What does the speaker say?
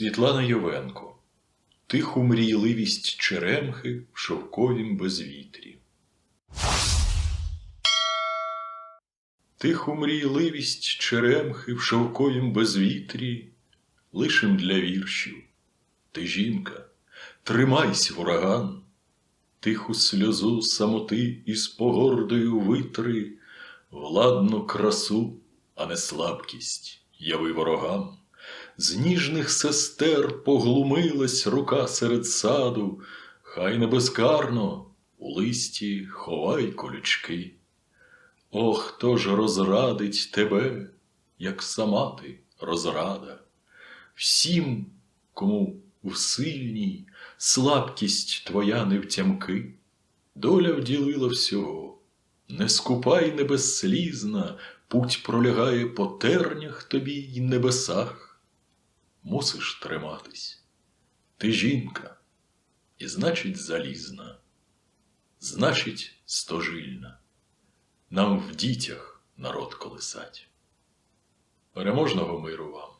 Світлана Йовенко Тиху мрійливість черемхи в шовковім безвітрі. Тиху мрійливість черемхи в шовковім безвітрі лишим для віршів. Ти жінка, тримайсь, ураган, тиху сльозу самоти із погордою витри, владну красу, а не слабкість, яви ворогам. З ніжних сестер поглумилась рука серед саду, хай не безкарно у листі ховай колючки. О, хто ж розрадить тебе, як сама ти розрада, всім, кому в сильній слабкість твоя не втямки, доля вділила всього, не скупа й не безслізна, путь пролягає по тернях тобі й небесах. Мусиш триматись. Ти жінка, і значить залізна, значить стожильна. Нам в дітях народ колисать. Переможного миру вам!